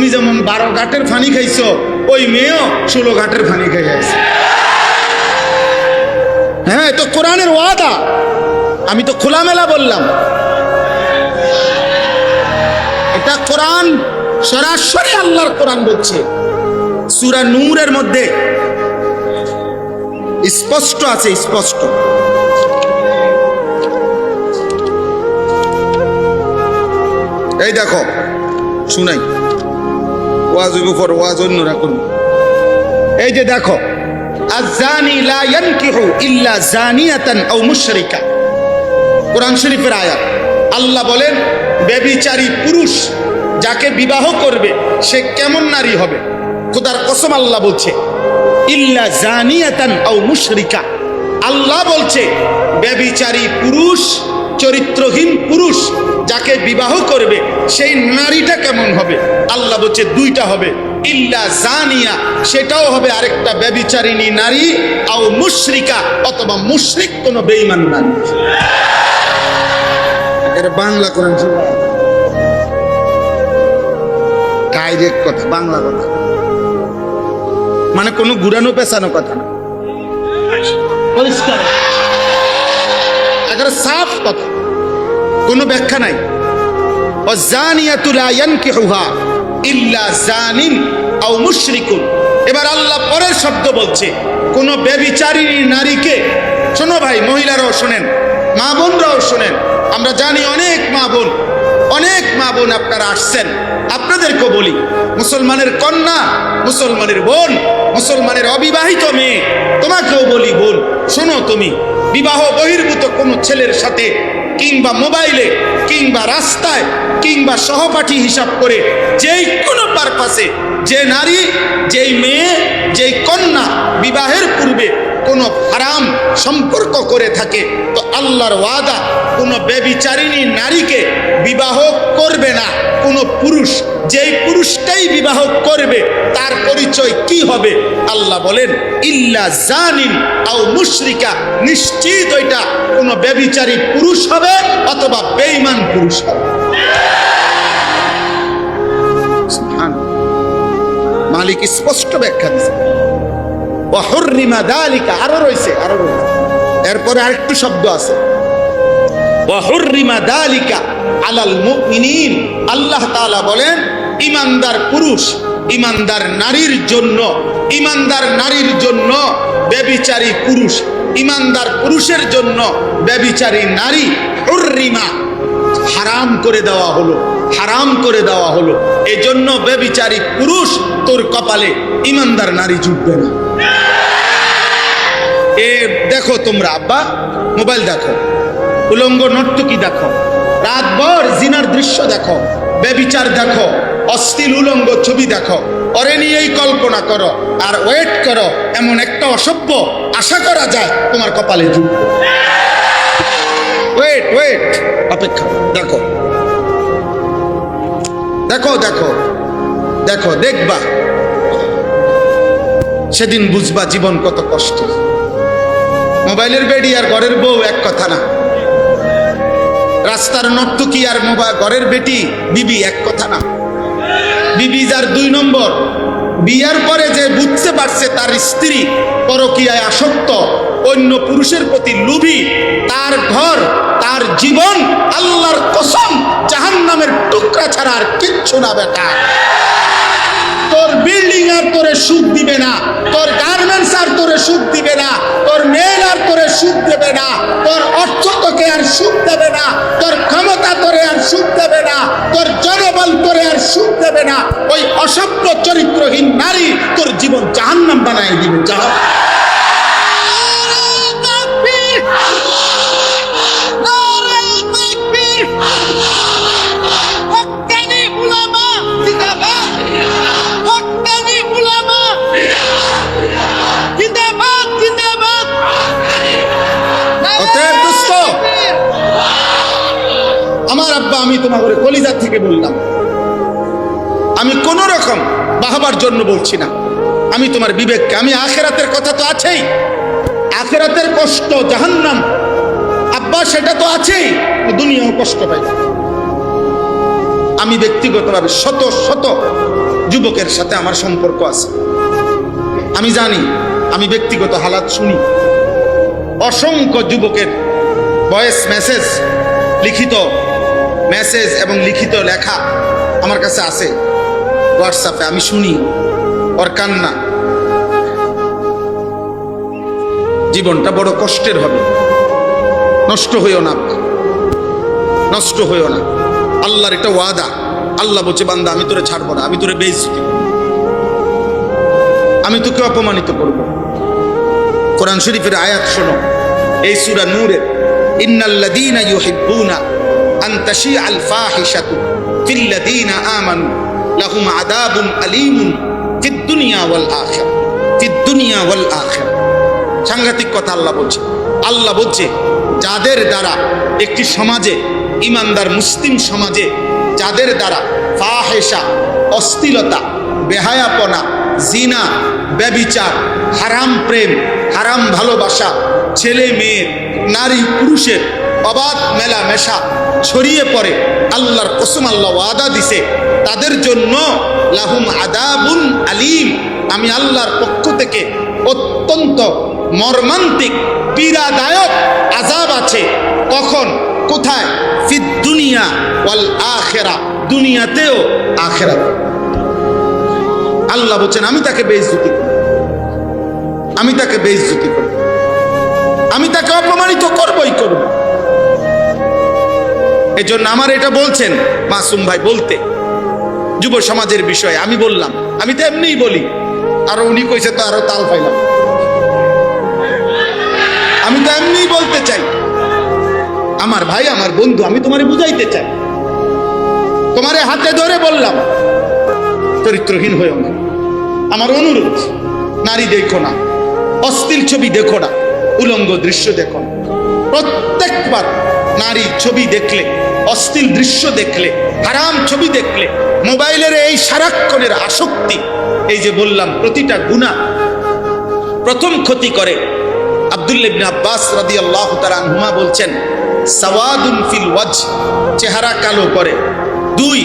তুমি যেমন বারো ঘাটের ফানি খাইছো, ওই মেয়েও ষোলো ঘাটের ফানি খাই আছে। হ্যাঁ তো কোরআনের ওয়াদা। আমি তো খোলামেলা বললাম। এটা কোরআন, সরাসরি আল্লাহর কোরআন বলছে। সুরা নূরের মধ্যে স্পষ্ট আছে, স্পষ্ট। এই দেখো, শুনাই। ওয়াজ হইব পর ওয়াজ অন্যরা করুন এই যে দেখো আজানি লা ইয়ানকিহু ইল্লা জানিয়াতান আও মুশরিকা। কোরআন শরীফের আয়াত, আল্লাহ বলেন বেবিচারী পুরুষ যাকে বিবাহ করবে, সে কেমন নারী হবে? খোদার কসম আল্লাহ বলছে, ইল্লা জানিয়াতান আও মুশরিকা। আল্লাহ বলছে বেবিচারী পুরুষ, চরিত্রহীন পুরুষ যাকে বিবাহ করবে সেই নারীটা কেমন হবে? আল্লাহ বলছে, দুইটা হবে। ইল্লা জানিয়া, সেটাও হবে আরেকটা ব্যবিচারিণী নারী, আও মুশরিকা, অথবা মুশরিক কোন বেঈমান নারী। এটা বাংলা করেন ডাইরেক্ট কথা, বাংলা কথা। মানে কোনো ঘুরানো পেছানো কথা না। পরিষ্কার। একেবারে সাফ কথা। কোনো ব্যাখ্যা নাই। অজানিয়াতু লা ইয়ানকিহুহা ইল্লা জানিন আও মুশরিকুন। এবার আল্লাহ পরের শব্দ বলছে, কোন ব্যভিচারিণী নারীকে, শোনো ভাই, মহিলারাও শোনেন, মা বোনরাও শোনেন, আমরা জানি অনেক মা বোন, অনেক মা বোন আপনারা আসছেন আপনাদেরকেও বলি, মুসলমানের কন্যা, মুসলমানের বোন, মুসলমানের অবিবাহিত মেয়ে, তোমাকেও বলি বোন, শোনো তুমি, বিবাহ বহির্ভূত কোনো ছেলের সাথে কিংবা মোবাইলে কিংবা রাস্তায় কিংবা সহপাঠী হিসাব করে যেই কোনো পারপাসে যে নারী, যেই মেয়ে, যেই কন্যা বিবাহের পূর্বে কোনো হারাম সম্পর্ক করে থাকে, তো আল্লাহর ওয়াদা কোনো বেবিচারিণী নারীকে বিবাহ করবে না। কোনো পুরুষ, যেই পুরুষটাই বিবাহ করবে, তার পরিচয় কি হবে? আল্লাহ বলেন, ইল্লা জানিন আও মুশরিকা। নিশ্চিত ওইটা কোনো বেবিচারী পুরুষ হবে অথবা বেঈমান পুরুষ হবে। মালিক স্পষ্ট ব্যাখ্যা দিচ্ছে ওয়াহুররিমা দালিকা, আরও রয়েছে আরও রয়েছে। এরপরে আরেকটু শব্দ আছে। ওয়াহুররিমা দালিকা আলাল মুমিনিন। আল্লাহ বলেন, ইমানদার পুরুষ, ইমানদার নারীর জন্য, ইমানদার নারীর জন্য ব্যভিচারী পুরুষ, ইমানদার পুরুষের জন্য ব্যভিচারী নারী হুররিমা। হারাম করে দেওয়া হলো, হারাম করে দেওয়া হলো। এজন্য ব্যভিচারী পুরুষ তোর কপালে ইমানদার নারী জুটবে না। এ দেখো তোমরা, আব্বা, মোবাইল দেখো। উলঙ্গ নর্তকী দেখো। দৃশ্য দেখো, বেবিচার দেখো, অশ্লীল উলঙ্গ ছবি দেখো, অরে নিয়েই কল্পনা করো, আর ওয়েট করো, এমন একটা অসভ্য আশা করা যায় তোমার কপালে জুটবে ওয়েট ওয়েট, অপেক্ষা, দেখো। দেখো দেখো দেখো, দেখবা। সেদিন বুঝবা জীবন কত কষ্ট মোবাইলের বেডি আর ঘরের বউ এক কথা না। রাস্তার নর্তকী আর মোবা ঘরের বেটি? বিবি, এক কথা না। বিবি যার দুই নম্বর। বিয়ার পরে যে বুঝতে পারছে তার স্ত্রী পরকিয়ায় আসক্ত, অন্য পুরুষের প্রতি লুভি, তার ঘর, তার জীবন আল্লাহর কসম জাহান্নামের টুকরা ছাড়া আর কিচ্ছু না বেটা। তোর বিল্ডিং আর তোরে সুখ দিবে না। তোর গার্মেন্টস আর তোরে সুখ দিবে না। তোর মেল আর তোরে সুখ দেবে না। তোর অর্থ তোকে আর সুখ দেবে না। তোর ক্ষমতা তোরে আর সুখ দেবে না। তোর জনবল তোরে আর সুখ দেবে না। ওই অসভ্য চরিত্রহীন নারী তোর জীবন জাহান্নাম বানাই দিবে। জাহান বাহাবার জন্য বলছি না। আমি তোমার বিবেককে, আমি আখেরাতের কথা তো আছেই। আখেরাতের কষ্ট, জাহান্নাম। আব্বা, সেটা তো আছেই। দুনিয়াও কষ্ট পাই আমি ব্যক্তিগতভাবে শত শত যুবকের সাথে আমার সম্পর্ক আছে। আমি জানি, আমি ব্যক্তিগত হালাত শুনি। অসংখ্য যুবকের ভয়েস মেসেজ, লিখিত মেসেজ এবং লিখিত লেখা আমার কাছে আছে। হোয়াটসঅ্যাপে, আমি শুনি। ওর কান্না। জীবনটা বড় কষ্টের হবে। নষ্ট হইও না। নষ্ট হইও না। আল্লাহর এটা ওয়াদা। আল্লাহ বলছে, বান্দা, আমি তোরে ছাড়বো না, আমি তোরে বেইজ্জতি আমি তোকে অপমানিত করব। কোরআন শরীফের আয়াত শোনো। এই সূরা নূরের, ইন্নাল্লাযীনা ইউহিব্বুনা আন তাশিআল ফাহিশাতু ফিল্লাযীনা আমানু। লাহুম আযাবুন আলীমুন ফিদ দুনিয়া ওয়াল আখিরা ফিদ দুনিয়া ওয়াল আখিরা সাংঘাতিক কথা আল্লাহ বলছে। আল্লাহ বলছে, যাদের দ্বারা একটি সমাজে, ইমানদার মুসলিম সমাজে, যাদের দ্বারা ফাহেসা অস্থিলতা বেহায়াপনা, জিনা, ব্যবিচার, হারাম প্রেম, হারাম ভালোবাসা ছেলে মেয়ে নারী পুরুষের অবাধ মেলা মেশা ছড়িয়ে পড়ে। আল্লাহর কসম আল্লাহ ওয়াদা দিছে, তাদের জন্য লাহুম আদাবুন আলিম। আমি আল্লাহর পক্ষ থেকে অত্যন্ত মর্মান্তিক, পীড়াদায়ক আজাব আছে। কখন? কোথায়? ফিদ দুনিয়া ওয়াল আখেরা। দুনিয়াতেও আখেরাতে। আল্লাহ বলছেন, আমি তাকে বেইজ্জতি করি। আমি তাকে বেইজ্জতি করি। আমি তাকে অপমানিত করবই করব এজন্য আমার এটা বলছেন মাসুম ভাই বলতে। যুব সমাজের বিষয়ে, আমি বললাম। আমি তো এমনিই বলি। আরও উনি কইছে তো আরও তাল পাইলাম। আমি তো এমনিই বলতে চাই। আমার ভাই, আমার বন্ধু, আমি তোমারে বুঝাইতে চাই। তোমারে হাতে ধরে বললাম, চরিত্রহীন হয়েও না। আমার অনুরোধ, নারী দেখো না, অস্থির ছবি দেখো না, উলঙ্গ দৃশ্য দেখো না। প্রত্যেকবার নারী ছবি দেখলে অস্থির দৃশ্য দেখলে, হারাম ছবি দেখলে, মোবাইলের এই সারাক্ষণের আসক্তি, এই যে বললাম, প্রতিটা গুণা প্রথম ক্ষতি করে। আব্দুল্লিবনে আব্বাস রাদি আল্লাহ হুমা বলছেন, সাওয়াদুন ফিল ওয়াজ চেহারা কালো করে। দুই,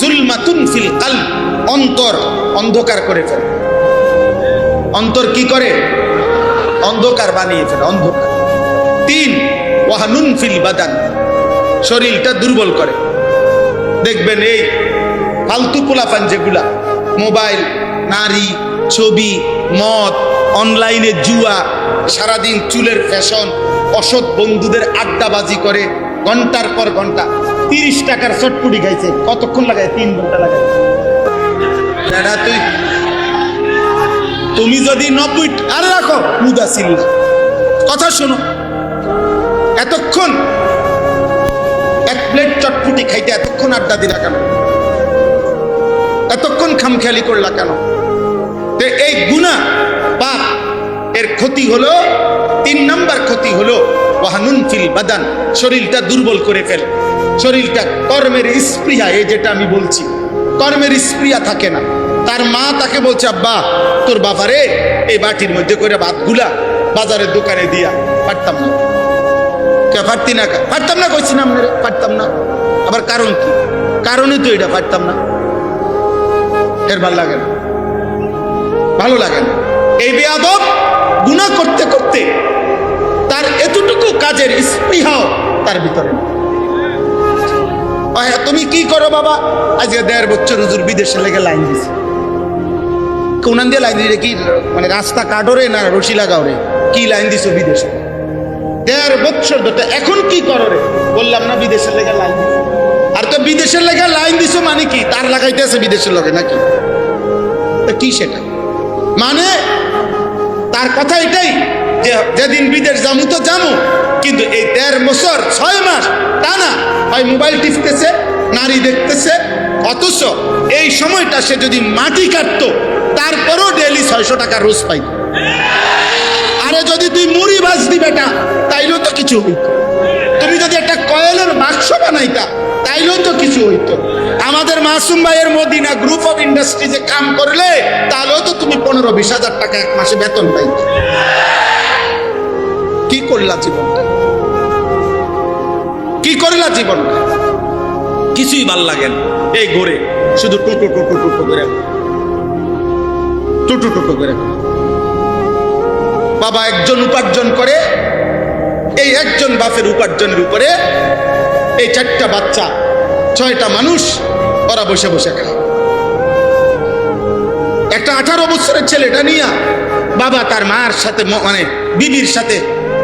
জুলমাতুন ফিল কাল অন্তর অন্ধকার করে ফেলে। অন্তর কি করে? অন্ধকার বানিয়ে ফেলে, অন্ধকার। ওয়াহানুন ফিল বাদান। শরীরটা দুর্বল করে। দেখবেন এই ফালতু পোলাপান যেগুলা, মোবাইল, নারী, ছবি, মদ, অনলাইনে জুয়া, সারাদিন চুলের ফ্যাশন, অসৎ বন্ধুদের আড্ডাবাজি করে, ঘণ্টার পর ঘণ্টা তিরিশ টাকার চটপুটি খাইছে, কতক্ষণ লাগায়? তিন ঘণ্টা লাগায়। বেটা তুই তুমি যদি নব্বই আরে রাখো, উদাসীন কথা শোনো। এতক্ষণ এক প্লেট চটপুটি খাইতে এতক্ষণ আড্ডা দিলা কেন? এতক্ষণ খামখেয়ালি করলা কেন? তো এই গুণা পাপ, এর ক্ষতি হলো, তিন নাম্বার ক্ষতি হলো, ওয়াহানুন ফিল বাদান, শরীরটা দুর্বল করে ফেলে। শরীরটা কর্মের স্পৃহা, এই যেটা আমি বলছি। কর্মের স্পৃহা থাকে না। তার মা তাকে বলছে, আব্বা, তোর বাবারে এই বাটির মধ্যে করে ভাতগুলা বাজারের দোকানে দিয়া পারতাম না। কে পারতি না পারতাম না, কইছি না পারতাম না। আবার কারণ কি? কারণে তো এটা পারতাম না। এর ভালো লাগে না। ভালো লাগে না। এই বেয়াদব গুণা করতে করতে তার এতটুকু কাজের স্পৃহাও তার ভিতরে। তুমি কি করো বাবা? আজকে দেড় বছর হুজুর বিদেশে লেগে লাইন দিছে। কোনান দিয়ে লাইন দিয়ে কি? মানে রাস্তা কাটরে না রশি লাগাও রে কি লাইন দিছো বিদেশে? দেড় বছর ধরে, এখন কি করো রে? বললাম না, বিদেশের লেগে লাইন আর তো বিদেশের লেগে লাইন দিছো মানে কি? তার লাগাইতেছে বিদেশের লগে নাকি? কি সেটা? মানে তার কথা এটাই যে যেদিন বিদেশ যামু তো যামু, কিন্তু এই দেড় বছর, ছয় মাস, তা না, হয় মোবাইল টিপতেছে, নারী দেখতেছে, অথচ এই সময়টা সে যদি মাটি কাটতো, তারপরও ডেলি ছয়শো টাকা রোজ পাইত। আরে যদি তুই মুড়ি ভাজতি বেটা তাইলেও তো কিছু হইতো। তুমি যদি একটা কয়েলের বাক্স বানাইতা, তাইলেও তো কিছু হইতো। আমাদের মাসুম ভাইয়ের মদিনা গ্রুপ অফ ইন্ডাস্ট্রিজে কাম করলে, তাহলেও তো তুমি পনেরো বিশ হাজার টাকা এক মাসে বেতন পাইতো। কি করলা জীবনটা কি করলা জীবনটা কিছুই ভালো লাগে না। এই ঘুরে, শুধু টোটো টোটো টোটো করে। টুটু টুটু করে। বাবা একজন উপার্জন করে এই একজন বাপের উপার্জনের উপরে এই চারটা বাচ্চা, ছয়টা মানুষ, ওরা বসে বসে খায়। একটা আঠারো বছরের ছেলেটা নিয়ে বাবা তার মার সাথে মানে বিবির সাথে,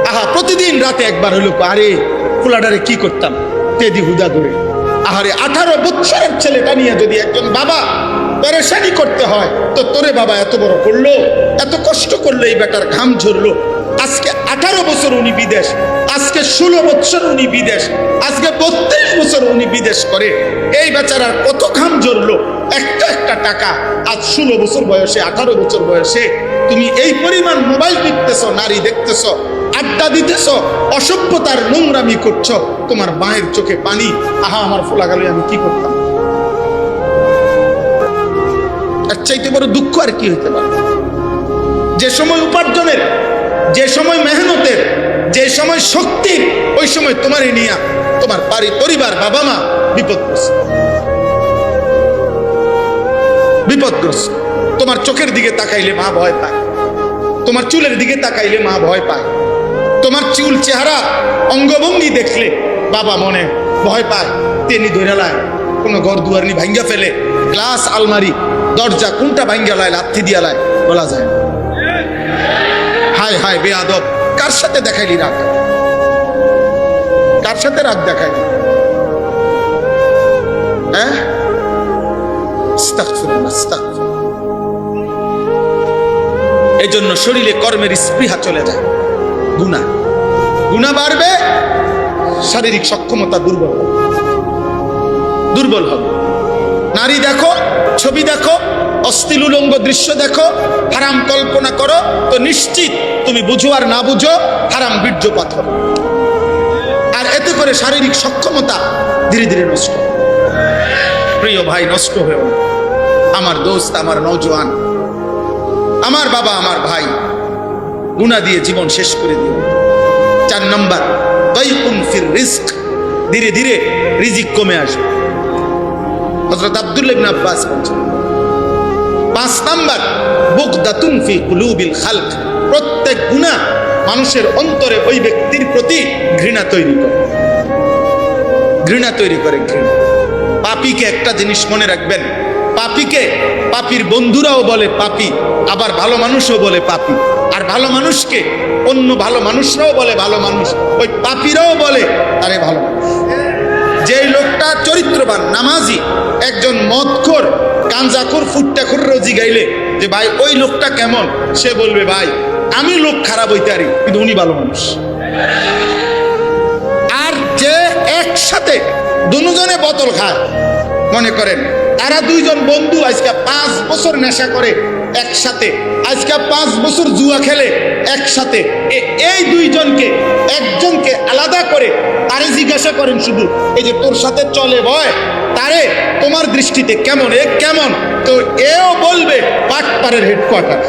আহা, প্রতিদিন রাতে একবার হইল, আরে, ফুলাডারে কি করতাম? তেদি হুদা করে। আহারে, আঠারো বছরের ছেলেটা নিয়ে যদি একজন বাবা পরেশানি করতে হয়, তো তোরে বাবা এত বড় করল, এত কষ্ট করল, এই বেটার ঘাম ঝরলো। আজকে আঠারো বছর উনি বিদেশ, আজকে ষোলো বছর উনি বিদেশ, আজকে বত্রিশ বছর উনি বিদেশ করে। এই বেচারার কত ঘাম ঝরলো? একটা একটা টাকা। আজ ষোলো বছর বয়সে, আঠারো বছর বয়সে তুমি এই পরিমাণ মোবাইল দেখতেছ নারী দেখতেছ, আড্ডা দিতেছ, অসভ্যতার নোংরামি করছ, তোমার মায়ের চোখে পানি, আহা, আমার ফোলা গেলে আমি কি করতাম? চাইতে বড় দুঃখ আর কি হইতে পারে? যে সময় উপার্জনের যে সময় মেহনতের, যে সময় শক্তির, ওই সময় তোমারই নিয়া তোমার বাড়ি, পরিবার বাবা মা বিপদগ্রস্ত। বিপদগ্রস্ত। তোমার চোখের দিকে তাকাইলে মা ভয় পায়। তোমার চুলের দিকে তাকাইলে মা ভয় পায়। তোমার চুল চেহারা অঙ্গভঙ্গি দেখলে বাবা মনে ভয় পায়। তেনি ধরে লায়, কোনো ঘর দুয়ার নি ভাঙ্গা ফেলে, গ্লাস, আলমারি, দরজা কোনটা ভাঙ্গা লায়, লাথি দিয়া লায়, বলা যায়। হায় হায় বেয়াদব। কার সাথে দেখাইলি রাগ? কার সাথে রাগ দেখাইলি? হ্যাঁ। এই শরীরে কর্মের স্পৃহা চলে যায়। গুণা। গুণা বাড়বে, শারীরিক সক্ষমতা দুর্বল দুর্বল হবে। নারী দেখো, ছবি দেখো অশ্লীল উলঙ্গ দৃশ্য দেখো, হারাম কল্পনা করো, তো নিশ্চিত তুমি বুঝো আর না বুঝো, হারাম বীর্যপাত হবে আর এতে করে শারীরিক সক্ষমতা ধীরে ধীরে নষ্ট। প্রিয় ভাই, নষ্ট হয়েও। আমার দোস্ত, আমার নৌজওয়ান আমার বাবা, আমার ভাই গুণা দিয়ে জীবন শেষ করে দিও। চার নম্বর ফির রিস্ক। ধীরে ধীরে রিজিক কমে আসবে। হজরত আব্দুল্লাহ ইবনে আব্বাস বলছেন পাঁচ নাম্বার, বুকদাতুন ফি কুলুবিল খালক। প্রত্যেক গুনাহ মানুষের অন্তরে ওই ব্যক্তির প্রতি ঘৃণা তৈরি করে। ঘৃণা তৈরি করে ঘৃণা। পাপিকে একটা জিনিস মনে রাখবেন, পাপিকে পাপির বন্ধুরাও বলে পাপি, আবার ভালো মানুষও বলে পাপি। আর ভালো মানুষকে অন্য ভালো মানুষরাও বলে ভালো মানুষ, ওই পাপিরাও বলে আরে ভালো যে লোকটা চরিত্রবান, নামাজি, একজন মদখোর গাঞ্জাখোর রোজি গাইলে যে ভাই, ওই লোকটা কেমন? সে বলবে, ভাই, আমি লোক খারাপ হইতে পারি, কিন্তু উনি ভালো মানুষ। আর যে একসাথে দুজনে বোতল খায়, মনে করেন, তারা দুইজন বন্ধু আজকে পাঁচ বছর নেশা করে একসাথে, আজকে পাঁচ বছর জুয়া খেলে একসাথে এই দুইজনকে, একজনকে আলাদা করে তারে জিজ্ঞাসা করেন শুধু, এই যে তোর সাথে চলে বয় তারে তোমার দৃষ্টিতে কেমন, এ কেমন? তো এও বলবে, পাটপাড়ের হেডকোয়ার্টার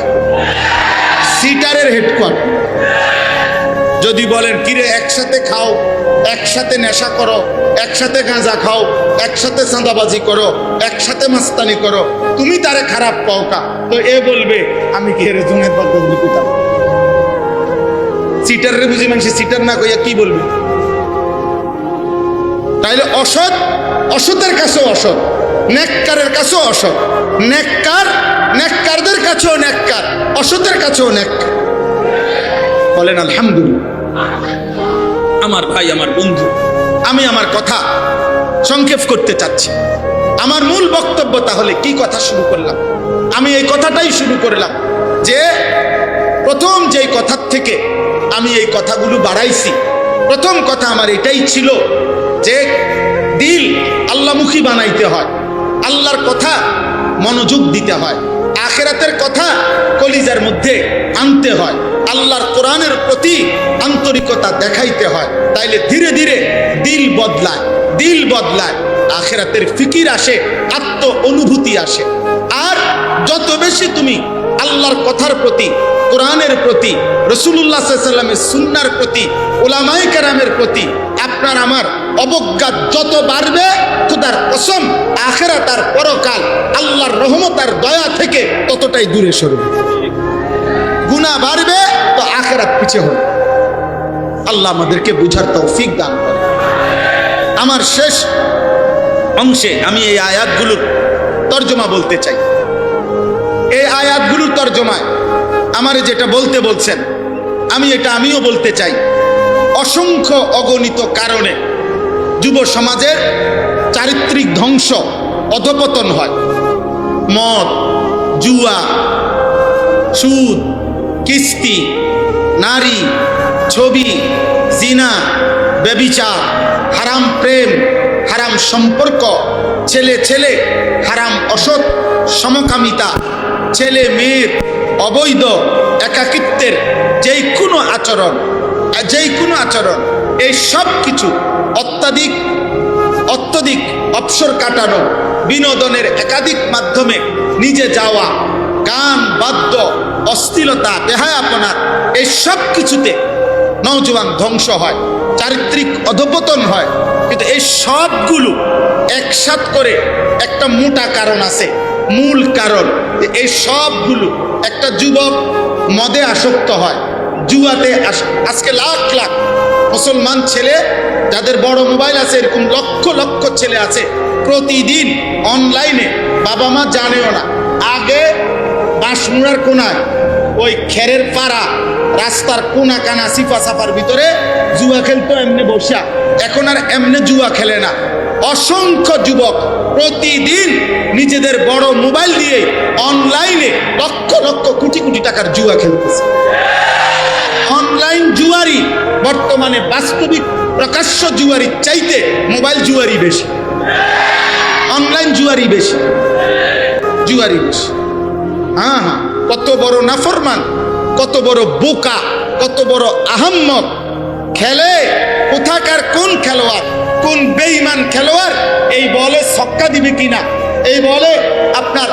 সিটারের হেডকোয়ার্টার যদি বলেন, কিরে, একসাথে খাও, একসাথে নেশা করো, একসাথে গাঁজা খাও, একসাথে চাঁদাবাজি করো, একসাথে মাস্তানি করো, তুমি তারে খারাপ পাও কা? তো এ বলবে, আমি কি এর জুনের পিতাম সিটারে বুঝি মানুষ সিটার না কইয়া কি বলবে? তাইলে অসৎ, অসতের কাছেও অসৎ নেককারের কাছেও অসৎ নেককার নেককারদের কাছেও নেককার অসতের কাছেও নেককার বলেন, আলহামদুলিল্লাহ। আমার ভাই, আমার বন্ধু, আমি আমার কথা সংক্ষেপ করতে চাচ্ছি। আমার মূল বক্তব্য তাহলে কি কথা শুরু করলাম? আমি এই কথাটাই শুরু করলাম যে, প্রথম যেই কথার থেকে আমি এই কথাগুলো বাড়াইছি, প্রথম কথা আমার এটাই ছিল যে দিল আল্লাহমুখী বানাইতে হয়, আল্লাহর কথা মনোযোগ দিতে হয়, আখেরাতের কথা কলিজার মধ্যে আনতে হয়, আল্লাহর কোরআনের প্রতি আন্তরিকতা দেখাইতে হয়, তাইলে ধীরে ধীরে দিল বদলায় দিল বদলায়, আখেরাতের ফিকির আসে আত্ম অনুভূতি আসে। আর যত বেশি তুমি আল্লাহর কথার প্রতি, কোরআনের প্রতি রসুল্লাহ সাল্লামের সুন্নার প্রতি ওলামাই কেরামের প্রতি, আপনার আমার অবজ্ঞা যত বাড়বে, খুদার কসম আখেরা তার পরকাল, আল্লাহর রহমত আর দয়া থেকে ততটাই দূরে সরবে। গুণা বাড়বে, তো আখেরাত পিছিয়ে হবে। আল্লাহ আমাদেরকে বুঝার তৌফিক দান করে আমার শেষ অংশে আমি এই আয়াতগুলোর তর্জমা বলতে চাই। এই আয়াতগুলোর তর্জমায় আমার যেটা বলতে বলছেন, আমি এটা আমিও বলতে চাই। অসংখ্য অগণিত কারণে যুব সমাজের চারিত্রিক ধ্বংস, অধপতন হয়। মদ, জুয়া, সুদ, কিস্তি, নারী, ছবি, জিনা, ব্যবিচার, হারাম প্রেম, হারাম সম্পর্ক, ছেলে ছেলে, হারাম অসৎ সমকামিতা, ছেলে মেয়ের অবৈধ, একাকিত্বের যেই কোনো আচরণ যেই কোনো আচরণ এই সব কিছু অত্যাধিক, অত্যধিক অবসর কাটানো বিনোদনের একাধিক মাধ্যমে নিজে যাওয়া, গান, বাদ্য অস্থিরতা বেহায়াপনা, এই সব কিছুতে নৌজওয়ান ধ্বংস হয়, চারিত্রিক অধপতন হয়। কিন্তু এই সবগুলো একসাথ করে একটা মোটা কারণ আছে, মূল কারণ। এই সবগুলো একটা যুবক মদে আসক্ত হয়, জুয়াতে আজকে লাখ লাখ মুসলমান ছেলে, যাদের বড় মোবাইল আছে, এরকম লক্ষ লক্ষ ছেলে আছে, প্রতিদিন অনলাইনে বাবা মা জানেও না। আগে বাঁশমুড়ার কোনায়, ওই খেরের পাড়া, রাস্তার কোনা কানা সিফা সাফার ভিতরে জুয়া খেলতো এমনি বসা এখন আর এমনি জুয়া খেলে না। অসংখ্য যুবক প্রতিদিন নিজেদের বড় মোবাইল দিয়ে অনলাইনে লক্ষ লক্ষ কোটি কোটি টাকার জুয়া খেলতেছে। অনলাইন জুয়ারি বর্তমানে বাস্তবিক প্রকাশ্য জুয়ারির চাইতে মোবাইল জুয়ারি বেশি। অনলাইন জুয়ারি বেশি। জুয়ারি বেশি। হ্যাঁ হ্যাঁ। কত বড় নাফরমান, কত বড় বোকা, কত বড় আহম্মক। খেলে কোথাকার কোন খেলোয়াড়, কোন বেইমান খেলোয়াড় এই বলে ছক্কা দিবে কিনা? এই বলে আপনার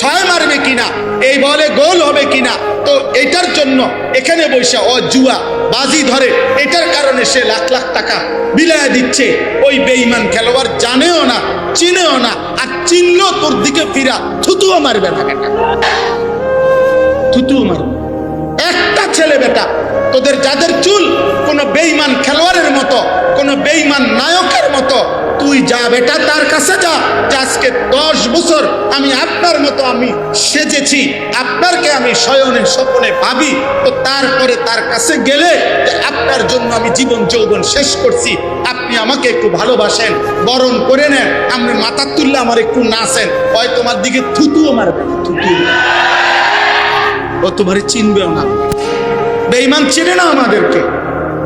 ছয় মারবে কিনা? এই বলে গোল হবে কিনা? তো এটার জন্য এখানে বসে ও জুয়া বাজি ধরে। এটার কারণে সে লাখ লাখ টাকা বিলায় দিচ্ছে। ওই বেইমান খেলোয়াড় জানেও না, চিনেও না, আর চিনলেও তোর দিকে ফিরা, থুতুও মারবে না বেটা। থুতুও মারবে। একটা ছেলে বেটা, তোদের যাদের চুল কোনো বেইমান খেলোয়াড়ের মতো, কোনো বেইমান নায়কের মতো তুই যা বেটা, তার কাছে যা। আজকে দশ বছর আমি আপনার মতো আমি সেজেছি, আপনারকে আমি শয়নে স্বপ্নে ভাবি, তো তারপরে তার কাছে গেলে আপনার জন্য আমি জীবন যৌবন শেষ করছি। আপনি আমাকে একটু ভালোবাসেন, বরণ করে নেন, আপনি মাথা তুললে আমার একটু নাচেন, হয় তোমার দিকে থুতুও মারবে থুতু। ও তোমারে চিনবেও না। বেঈমান চিনে না আমাদেরকে।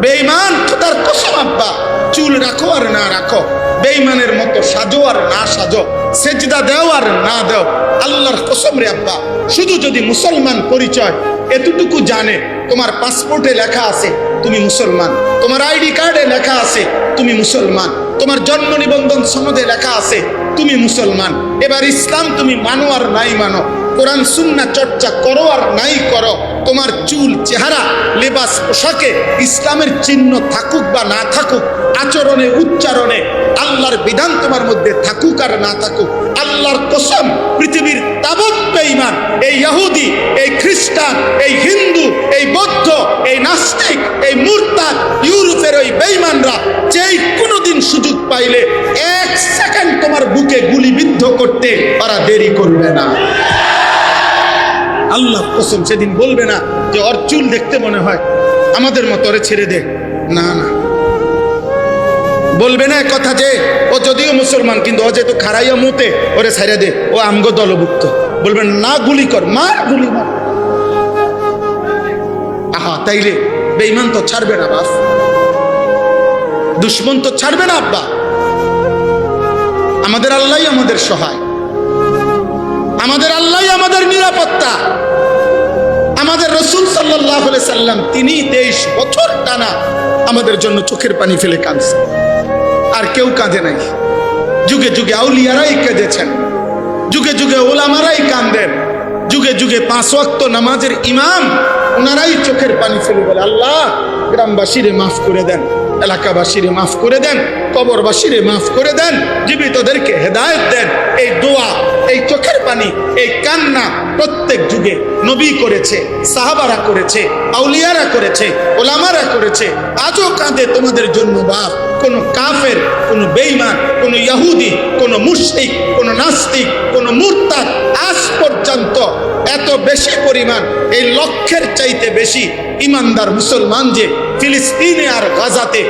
বেঈমান তার কসম আব্বা, চুল রাখো আর না রাখো। বেঈমানের মতো সাজো আর না সাজো, সেজদা দেও আর না দেও, আল্লাহর কসম রে আব্বা। শুধু যদি মুসলমান পরিচয় এতটুকু জানে, তোমার পাসপোর্টে লেখা আছে, তুমি মুসলমান। তোমার আইডি কার্ডে লেখা আছে, তুমি মুসলমান। তোমার জন্ম নিবন্ধন সনদে লেখা আছে, তুমি মুসলমান। এবার ইসলাম তুমি মানো আর নাই মানো, কোরআন সুন্না চর্চা করো আর নাই করো, তোমার চুল, চেহারা, লেবাস, পোশাকে ইসলামের চিহ্ন থাকুক বা না থাকুক, আচরণে, উচ্চারণে আল্লাহর বিধান তোমার মধ্যে থাকুক আর না থাকুক, আল্লাহর কসম, পৃথিবীর তাবৎ বেঈমান, এই ইহুদি, এই খ্রিস্টান, এই হিন্দু, এই বৌদ্ধ, এই নাস্তিক, এই মুরতাদ, ইউরোপের ওই বেঈমানরা যেই কোনোদিন সুযোগ পাইলে এক সেকেন্ড তোমার বুকে গুলিবিদ্ধ করতে তারা দেরি করবে না। আল্লাহ কসম, সেদিন বলবে না যে ওর চুল দেখতে মনে হয় আমাদের মতো ছেড়ে দে। না না। বলবে না কথা যে, ও যদিও মুসলমান, কিন্তু ও যেহেতু খারাইয়া মুতে, ওরে ছেড়ে দে, ও আমগো দলভুক্ত। বলবেন, না, গুলি কর, মার, গুলি মার। আহা, তাইলে বেইমান তো ছাড়বে না বাস দুশ্মন তো ছাড়বে না, আব্বা। আমাদের আল্লাহ আমাদের সহায়। আমাদের আল্লাহ আমাদের নিরাপত্তা। রসুল সাল্লাহ সাল্লাম, তিনি তেইশ বছর টানা আমাদের জন্য চোখের পানি ফেলে কাঁদছে আর কেউ কাঁদে নাই। যুগে যুগে আউলিয়ারাই কেঁদেছেন। যুগে যুগে ওলামারাই কান্দেন যুগে যুগে পাঁচ ওয়াক্ত নামাজের ইমাম ওনারাই চোখের পানি ফেলে বলে, আল্লাহ, গ্রামবাসীরে মাফ করে দেন, এলাকাবাসীরে মাফ করে দেন কবরবাসীরে মাফ করে দেন, জীবিতদেরকে হেদায়েত দেন। এই দোয়া, এই চোখের পানি, এই কান্না প্রত্যেক যুগে নবী করেছে, সাহাবারা করেছে, আউলিয়ারা করেছে, ওলামারা করেছে। আজও কাঁদে তোমাদের জন্য বাপ। কোনো কাফের, কোনো বেইমান কোনো ইয়াহুদি, কোনো মুশরিক, কোনো নাস্তিক, কোনো মুরতাদ আজ পর্যন্ত এত বেশি পরিমাণ, এই লক্ষ্যের চাইতে বেশি ইমানদার মুসলমান যে ফিলিস্তিনে আর গাজাতে